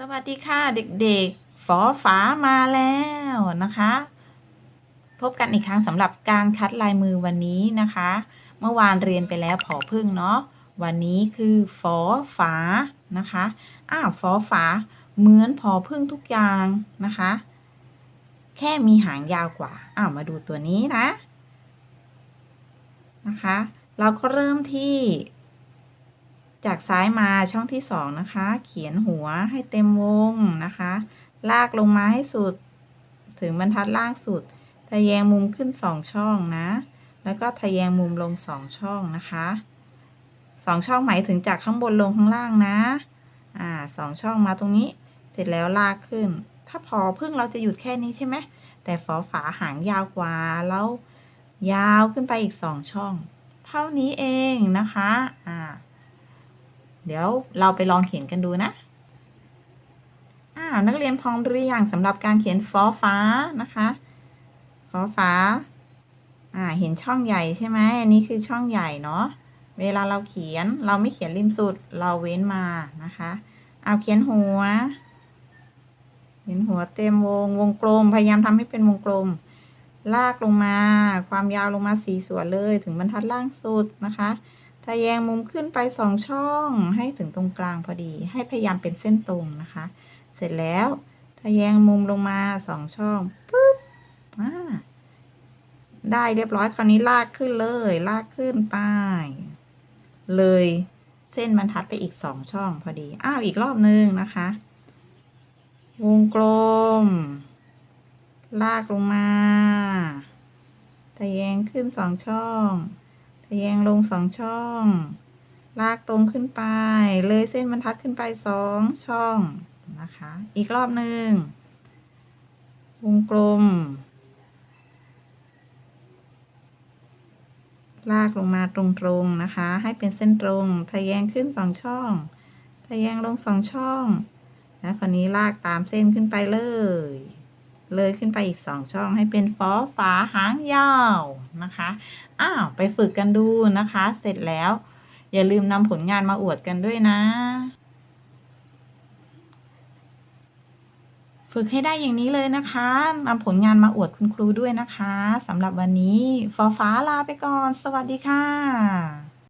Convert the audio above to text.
สวัสดีค่ะเด็กๆ ฝอฝามาแล้วนะคะ พบกันอีกครั้งสำหรับการคัดลายมือวันนี้นะคะ เมื่อวานเรียนไปแล้วผอพึ่งเนาะวันนี้คือฝอฝานะคะอ้าวฝอฝาเหมือนผอพึ่งทุกอย่างนะคะ แค่มีหางยาวกว่าอ้าวมาดูตัวนี้นะนะคะ เราก็เริ่มที่ จากซ้ายมาช่องที่สองนะคะ เขียนหัวให้เต็มวงนะคะ ลากลงมาให้สุด ถึงบรรทัดล่างสุด ทะแยงมุมขึ้นสองช่องนะ แล้วก็ทะแยงมุมลงสองช่องนะคะสองช่องหมายถึงจากข้างบนลงข้างล่างนะอ่าสองช่องมาตรงนี้ เสร็จแล้วลากขึ้น ถ้าพอพึ่งเราจะหยุดแค่นี้ใช่ไหมแต่ฝอฝาหางยาวกว่าแล้วยาวขึ้นไปอีกสองช่อง เท่านี้เองนะคะอ่า เดี๋ยวเราไปลองเขียนกันดูนะอ้าวนักเรียนพร้อมหรือยังสำหรับการเขียนฟอฟ้านะคะฟอฟ้าอ่าเห็นช่องใหญ่ใช่ไหมอันนี้คือช่องใหญ่เนาะเวลาเราเขียนเราไม่เขียนริมสุดเราเว้นมานะคะเอาเขียนหัวเห็นหัวเต็มวงวงกลม พยายามทำให้เป็นวงกลม ลากลงมา ความยาวลงมาสี่ส่วนเลย ถึงบรรทัดล่างสุดนะคะ ทะแยงมุมขึ้นไปสองช่องให้ถึงตรงกลางพอดี ให้พยายามเป็นเส้นตรงนะคะ เสร็จแล้วทะแยงมุมลงมาสองช่องปุ๊บอ่าได้เรียบร้อยคราวนี้ลากขึ้นเลย ลากขึ้นไป เลยเส้นบรรทัดไปอีกสองช่องพอดี อ้าวอีกรอบนึงนะคะ วงกลม ลากลงมาทะแยงขึ้นสองช่อง ทะแยงลงสองช่อง ลากตรงขึ้นไป เลยเส้นบรรทัดขึ้นไปสองช่องนะคะ อีกรอบหนึ่งวงกลม ลากลงมาตรงๆนะคะ ให้เป็นเส้นตรงทะแยงขึ้นสองช่องทะแยงลงสองช่อง แล้วคราวนี้ลากตามเส้นขึ้นไปเลย เลยขึ้นไปอีกสองช่องให้เป็นฟอฝาหางยาวนะคะ อ้าวไปฝึกกันดูนะคะ เสร็จแล้ว อย่าลืมนำผลงานมาอวดกันด้วยนะ ฝึกให้ได้อย่างนี้เลยนะคะนำผลงานมาอวดคุณครูด้วยนะคะสำหรับวันนี้ฟอฟ้าลาไปก่อน สวัสดีค่ะ